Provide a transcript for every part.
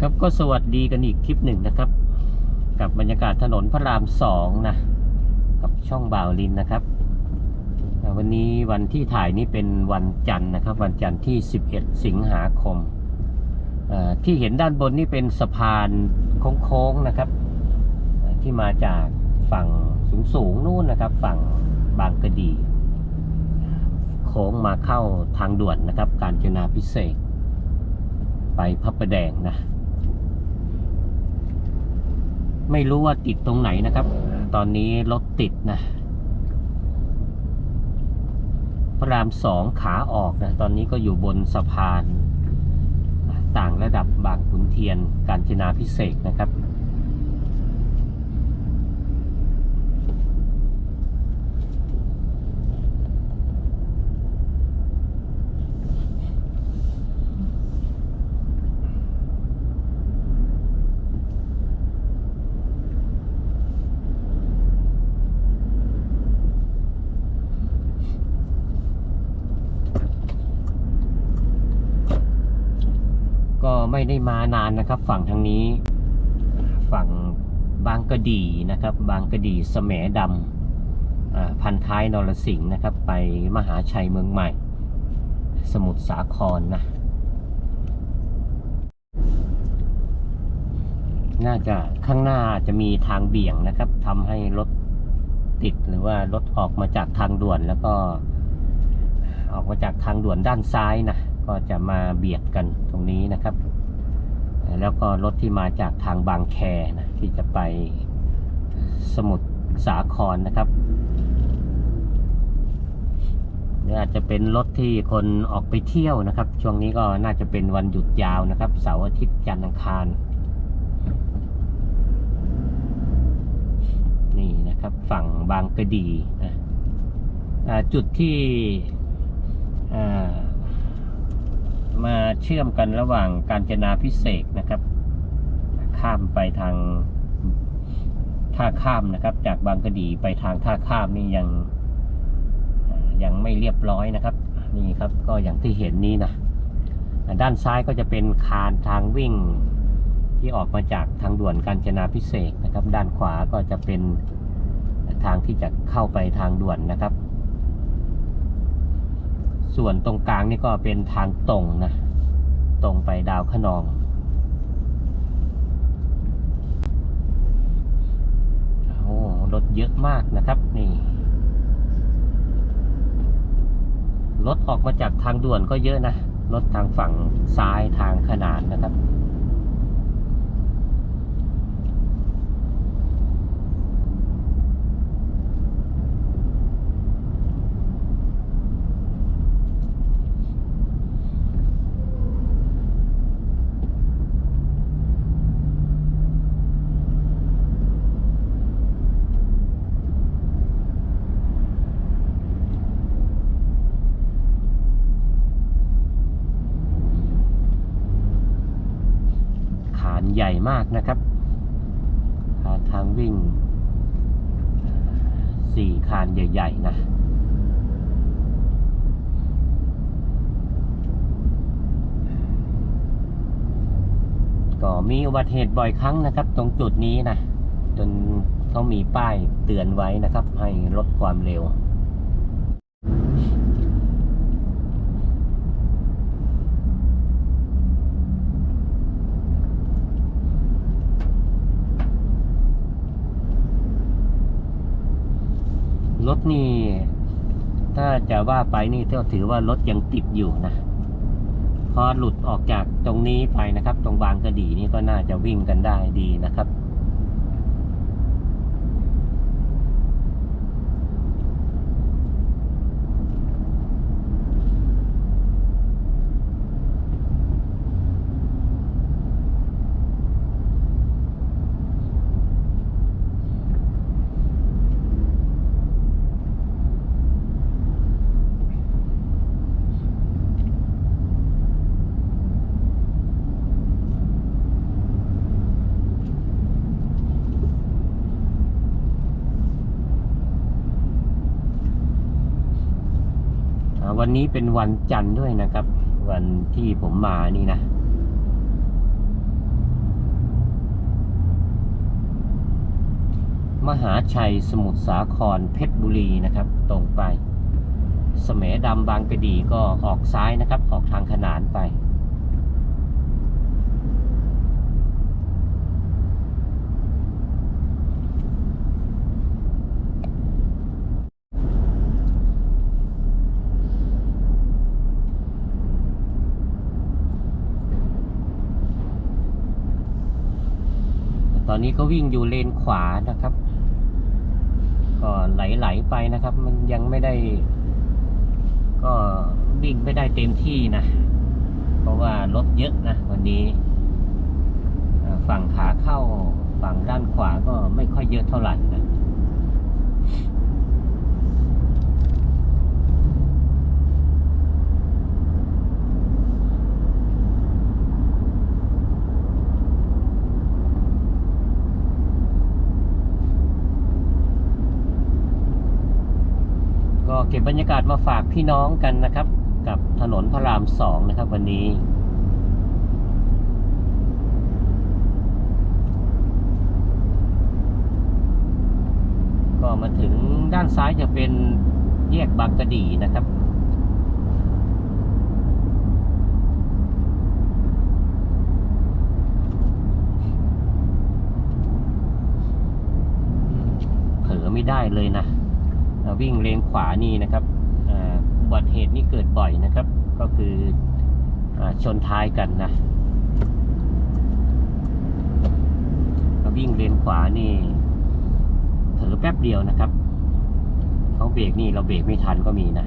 ครับก็สวัสดีกันอีกคลิปหนึ่งนะครับ กับบรรยากาศถนนพระรามสองนะ กับช่องบ่าวลินนะครับ วันนี้วันที่ถ่ายนี่เป็นวันจันทร์นะครับ วันจันทร์ที่ 11 สิงหาคม ที่เห็นด้านบนนี่เป็นสะพานโค้งๆนะครับ ที่มาจากฝั่งสูงๆนู่นนะครับ ฝั่งบางกะดีโค้งมาเข้าทางด่วนนะครับ การจนาพิเศษไปพระประแดงนะ ไม่รู้ว่าติดตรงไหนนะครับ ตอนนี้รถติดนะพระรามสองขาออกนะ ตอนนี้ก็อยู่บนสะพาน ต่างระดับบางขุนเทียน การจนาพิเศษนะครับ ก็ ไม่ได้มานานนะครับ ฝั่งทางนี้ ฝั่งบางกระดีนะครับ บางกระดีแสมดำพันท้ายนรสิงห์นะครับ ไปมหาชัยเมืองใหม่ สมุทรสาครนะ น่าจะข้างหน้าจะมีทางเบี่ยงนะครับทำให้รถติดหรือว่ารถออกมาจากทางด่วนแล้วก็ ออกมาจากทางด่วนด้านซ้ายนะก็จะมาเบียดกันตรงนี้นะครับ แล้วก็รถที่มาจากทางบางแคนะที่จะไปสมุทรสาครนะครับหรืออาจจะเป็นรถที่คนออกไปเที่ยวนะครับ ช่วงนี้ก็น่าจะเป็นวันหยุดยาวนะครับ เสาร์อาทิตย์จันทร์อังคาร นี่นะครับฝั่งบางกระดีนะจุดที่อ่า มาเชื่อมกันระหว่างการจนาพิเศษนะครับ ข้ามไปทางท่าข้ามนะครับ จากบางกะดีไปทางท่าข้ามนี่ยังยังไม่เรียบร้อยนะครับ นี่ครับก็อย่างที่เห็นนี้นะด้านซ้ายก็จะเป็นคานทางวิ่งที่ออกมาจากทางด่วนกาญจนาพิเศษนะครับ ด้านขวาก็จะเป็นทางที่จะเข้าไปทางด่วนนะครับ ส่วนตรงกลางนี่ก็เป็นทางตรงนะ ตรงไปดาวขนอง โอ้รถเยอะมากนะครับนี่ รถออกมาจากทางด่วนก็เยอะนะ รถทางฝั่งซ้ายทางขนานนะครับ ขาน ใหญ่มากนะครับาทางวิ่งสี่คานใหญ่ ๆ นะก็มีอุบัติเหตุบ่อยครั้งนะครับ ตรงจุดนี้นะจนเขามีป้ายเตือนไว้นะครับ ให้ลดความเร็ว รถนี่ ถ้าจะว่าไปนี่ก็ถือว่ารถยังติดอยู่นะ พอหลุดออกจากตรงนี้ไปนะครับ ตรงบางกระดีนี่ก็น่าจะวิ่งกันได้ดีนะครับ วันนี้เป็นวันจันทร์ด้วยนะครับ วันที่ผมมานี่นะ มหาชัยสมุทรสาครเพชรบุรีนะครับ ตรงไป สมดำบางกระดีก็ออกซ้ายนะครับ ออกทางขนานไป ตอนนี้ก็วิ่งอยู่เลนขวานะครับ ก็ไหลๆไปนะครับ มันยังไม่ได้ ก็วิ่งไม่ได้เต็มที่นะ เพราะว่ารถเยอะนะวันนี้ ฝั่งขาเข้าฝั่งด้านขวาก็ไม่ค่อยเยอะเท่าไหร่นะ ก็ เก็บบรรยากาศมาฝากพี่น้องกันนะครับ กับถนนพระรามสองนะครับวันนี้ ก็มาถึงด้านซ้ายจะเป็นแยกบางกะดีนะครับเผลอไม่ได้เลยนะ วิ่งเลนขวานี่นะครับอ่าอุบัติเหตุนี่เกิดบ่อยนะครับ ก็คืออชนท้ายกันนะถ้าวิ่งเลนขวานี่เผลอแป๊บเดียวนะครับเขาเบรกนี่เราเบรกไม่ทันก็มีนะ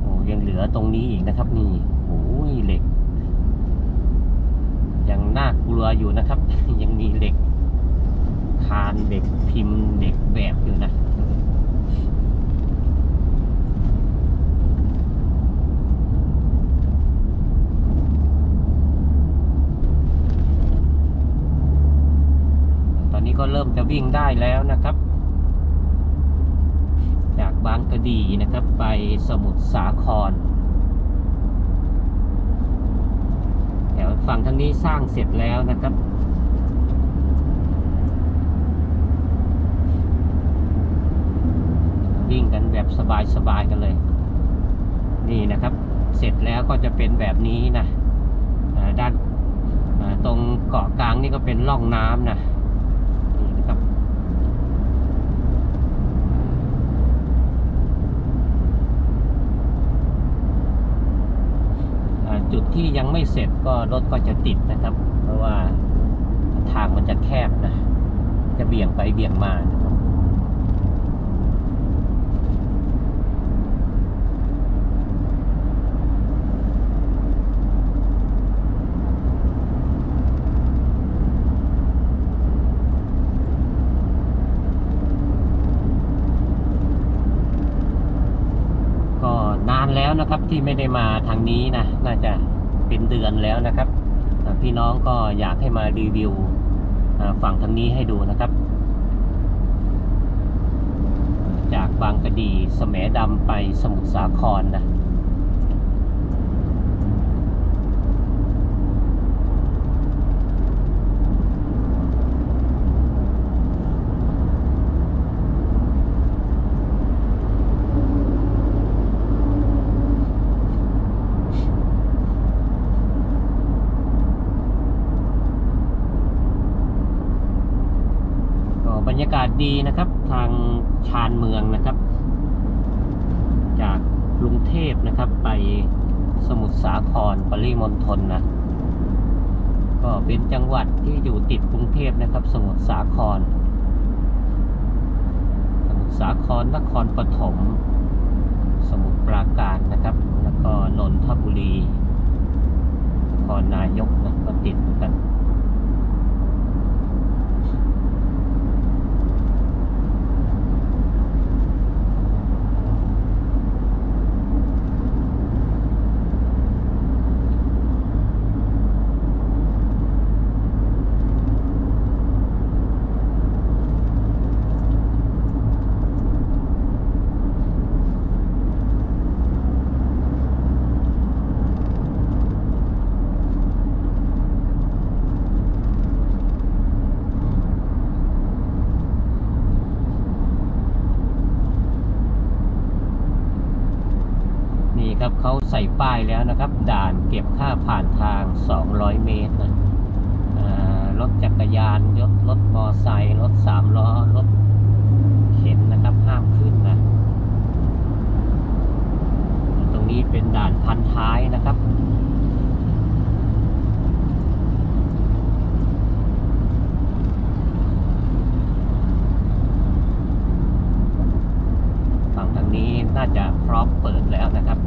โอ้ยังเหลือตรงนี้อีกนะครับนี่โอ้ยเหล็ก ยังน่ากลัวอยู่นะครับ ยังมีเหล็ก คานเหล็กพิมพ์เหล็กแบบอยู่นะตอนนี้ก็เริ่มจะวิ่งได้แล้วนะครับ จากบางกระดีนะครับไปสมุทรสาครแถวฝั่งทางนี้สร้างเสร็จแล้วนะครับ วิ่งกันแบบ สบายๆกันเลย นี่นะครับ เสร็จแล้วก็จะเป็นแบบนี้นะด้านตรงเกาะกลางนี่ก็เป็นร่องน้ำนะนี่นะครับจุดที่ยังไม่เสร็จก็รถก็จะติดนะครับ เพราะว่าทางมันจะแคบนะ จะเบี่ยงไปเบี่ยงมานะครับ ก็ นะครับที่ไม่ได้มาทางนี้นะน่าจะเป็นเดือนแล้วนะครับพี่น้องก็อยากให้มารีวิวฝั่งทางนี้ให้ดูนะครับ จากบางกะดีสมดำไปสมุทรสาครนะ ก็บรรยากาศดีนะครับทาง ชานเมืองนะครับ จากกรุงเทพนะครับไปสมุทรสาครปริมณฑลนะก็เป็นจังหวัดที่อยู่ติดกรุงเทพนะครับ สมุทรสาคร สมุทรสาครนครปฐมสมุทรปราการนะครับ แล้วก็นนทบุรีนครนายกนะก็ติดเหมือนกัน ครับเขาใส่ป้ายแล้วนะครับ ด่านเก็บค่าผ่านทาง 200 เมตรนะรถจักรยานรถรถมอไซค์รถสามล้อรถเข็นนะครับห้ามขึ้นนะตรงนี้เป็นด่านพันท้ายนะครับฝั่งทางนี้น่าจะพร้อมเปิดแล้วนะครับ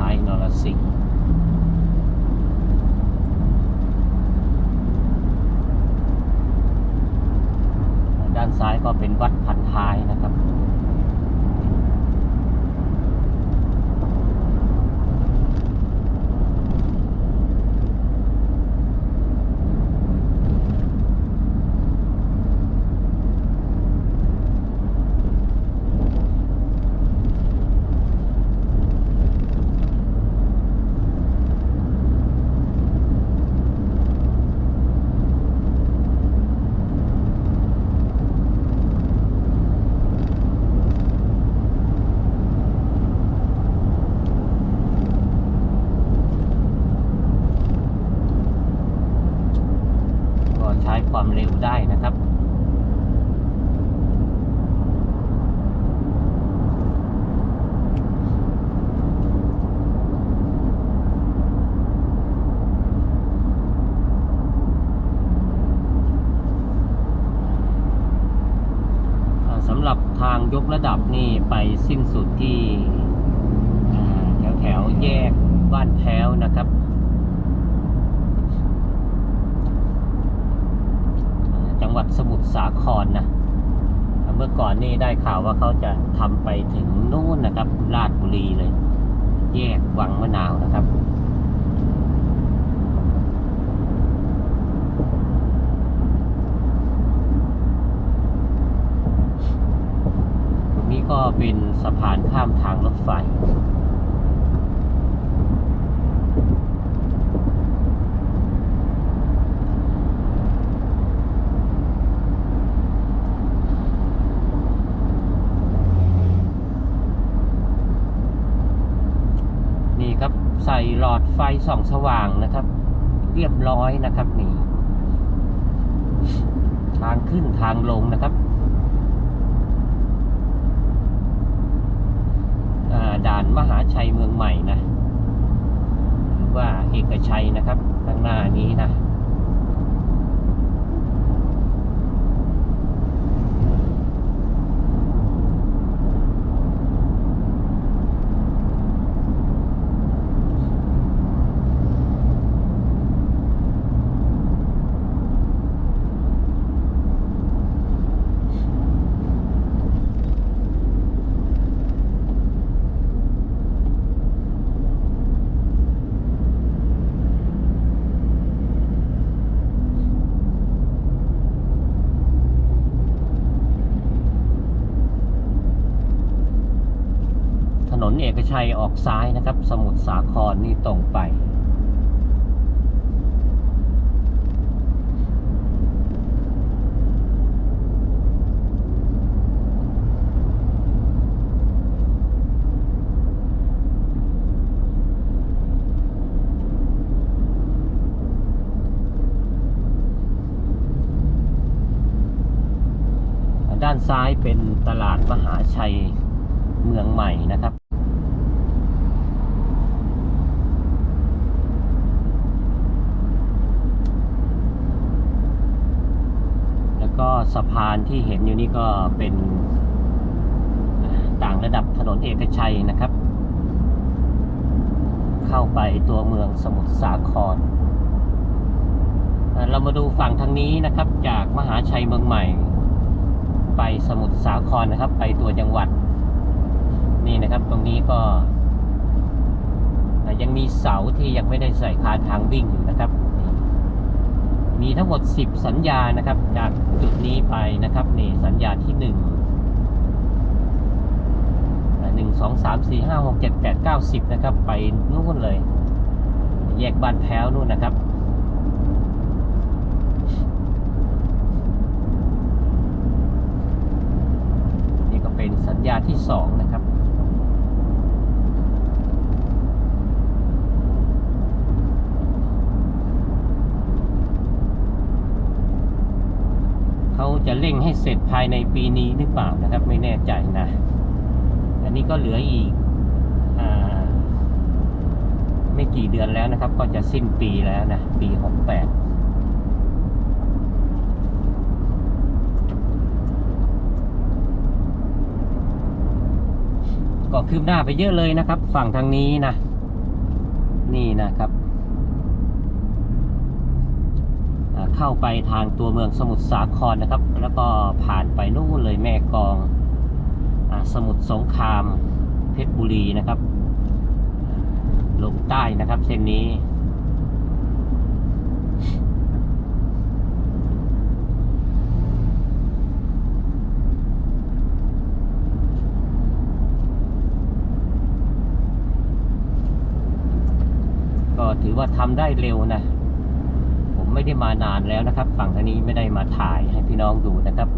พันท้ายนรสิงห์ด้านซ้ายก็เป็นวัดพันท้ายนะครับ ช้ความเร็วได้นะครับสำหรับทางยกระดับนี่ไปสิ้นสุดที่แถวแถวแยกบ้านแพ้วนะครับอ่าจั งหวัดสมุทรสาครนะเมื่อก่อนนี่ได้ข่าวว่าเขาจะทำไปถึงนู่นนะครับราชบุรีเลย แยกวังมะนาวนะครับตรงนี้ก็เป็นสะพานข้ามทางรถไฟ นี่ครับใส่หลอดไฟส่องสว่างนะครับ เรียบร้อยนะครับนี่ทางขึ้นทางลงนะครับด่านมหาชัยเมืองใหม่นะหรือว่าเอกชัยนะครับข้างหน้านี้นะ ถ นเอกชัยออกซ้ายนะครับ สมุทรสาครนี่ตรงไป ด้านซ้ายเป็นตลาดมหาชัยเมืองใหม่นะครับ แล้ว ก็สะพานที่เห็นอยู่นี่ก็เป็นต่างระดับถนนเอกชัยนะครับ เข้าไปตัวเมืองสมุทรสาคร เรามาดูฝั่งทางนี้นะครับ จากมหาชัยเมืองใหม่ ไปสมุทรสาครนะครับ ไปตัวจังหวัด นี่นะครับตรงนี้ก็ยังมีเสาที่ยังไม่ได้ใส่คานทางวิ่งอยู่นะครับ มีทั้งหมด 10 สัญญานะครับ จากจุดนี้ไปนะครับนี่สัญญาที่หนึ่งอะหนึ่งสองสามสี่ห้าหกเจ็ดแปดเก้าสิบนะครับ ไปนู่นเลย แยกบ้านแพ้วนู่นนะครับนี่ก็เป็นสัญญาที่สองนะครับ ขาจะเร่งให้เสร็จภายในปีนี้หรือเปล่านะครับ ไม่แน่ใจนะ อันนี้ก็เหลืออีกอไม่กี่เดือนแล้วนะครับ ก็จะสิ้นปีแล้วนะ ปีหกแปดก็คืบหน้าไปเยอะเลยนะครับ ฝั่งทางนี้นะ นี่นะครับอ่า เข้าไปทางตัวเมืองสมุทรสาครนะครับ แล้วก็ผ่านไปนู่นเลยแม่กองอสมุทรสงครามเพชรบุรีนะครับ ลงใต้นะครับ เส้นนี้ ก็ถือว่าทำได้เร็วนะ ไม่ได้มานานแล้วนะครับ ฝั่งทางนี้ไม่ได้มาถ่ายให้พี่น้องดูนะครับ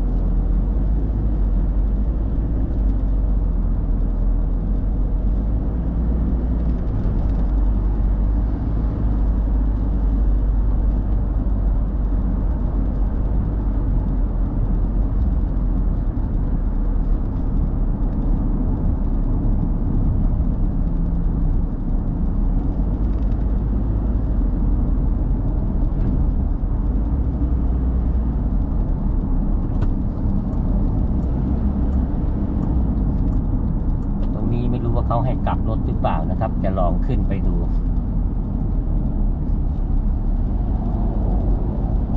ตรงนี้ไม่รู้ว่าเขาให้กลับรถหรือเปล่านะครับ จะลอง ขึ้นไปดู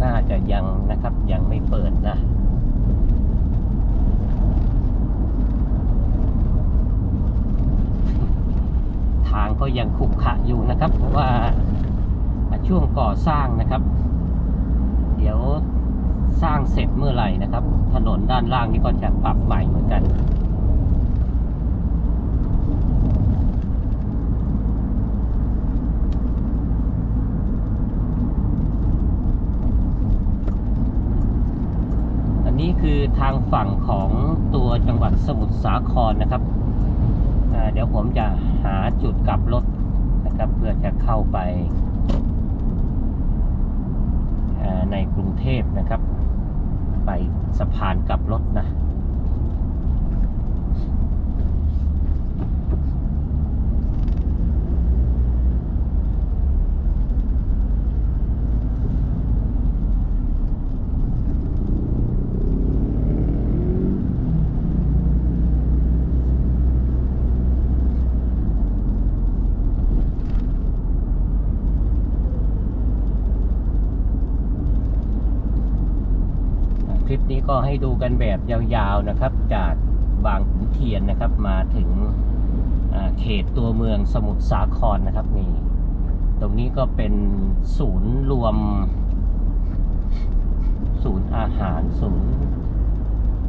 น่าจะยังนะครับยังไม่เปิดนะทางก็ยังขรุขระอยู่นะครับ เพราะว่าช่วงก่อสร้างนะครับ เดี๋ยวสร้างเสร็จเมื่อไหร่นะครับ ถนนด้านล่างนี่ก็จะปรับใหม่เหมือนกันอันนี้คือ ทางฝั่งของตัวจังหวัดสมุทรสาครนะครับ เดี๋ยวผมจะหาจุดกลับรถนะครับเพื่อจะเข้าไปาในกรุงเทพนะครับ ไปสะพานกลับรถนะ คลิปนี้ ก็ให้ดูกันแบบยาวๆนะครับ จากบางขุนเทียนนะครับ มาถึงเขตตัวเมืองสมุทรสาครนะครับนี่ตรงนี้ก็เป็นศูนย์รวม ศูนย์อาหารศูนย์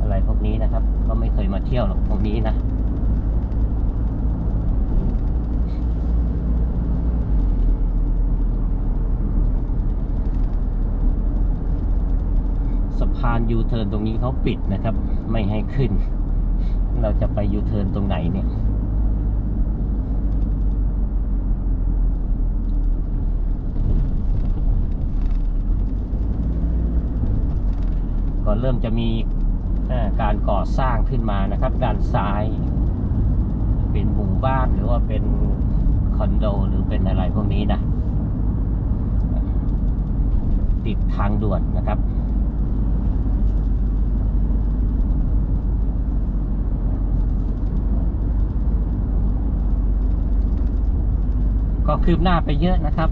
อะไรพวกนี้นะครับ ก็ไม่เคยมาเที่ยวหรอกตรงนี้นะานยูเทิร์นตรงนี้เขาปิดนะครับ ไม่ให้ขึ้น เราจะไปยูเทิร์นตรงไหนเนี่ยก็เริ่มจะมีการก่อสร้างขึ้นมานะครับ ด้านซ้าย เป็นหมู่บ้านหรือว่าเป็นคอนโดหรือเป็นอะไรพวกนี้นะ ติดทางด่วนนะครับ ก็คืบหน้าไปเยอะนะครับ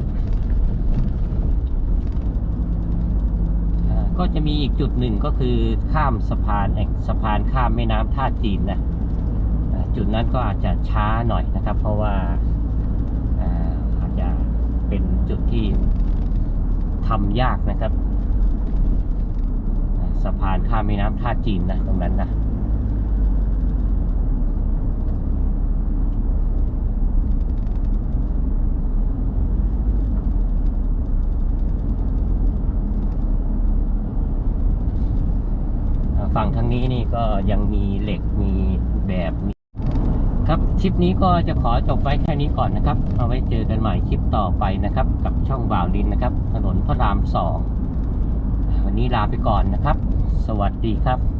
ก็จะมีอีกจุดหนึ่งก็คือข้ามสะพานเอกสะพานข้ามแม่น้ำท่าจีนนะจุดนั้นก็อาจจะช้าหน่อยนะครับ เพราะว่าอาจจะเป็นจุดที่ทำยากนะครับ สะพานข้ามแม่น้ำท่าจีนนะตรงนั้นนะ ฝั่งทางนี้นี่ก็ยังมีเหล็กมีแบบมีครับคลิปนี้ก็จะขอจบไว้แค่นี้ก่อนนะครับ เอาไว้เจอกันใหม่คลิปต่อไปนะครับ กับช่องบ่าวลินนะครับ ถนนพระรามสองวันนี้ลาไปก่อนนะครับ สวัสดีครับ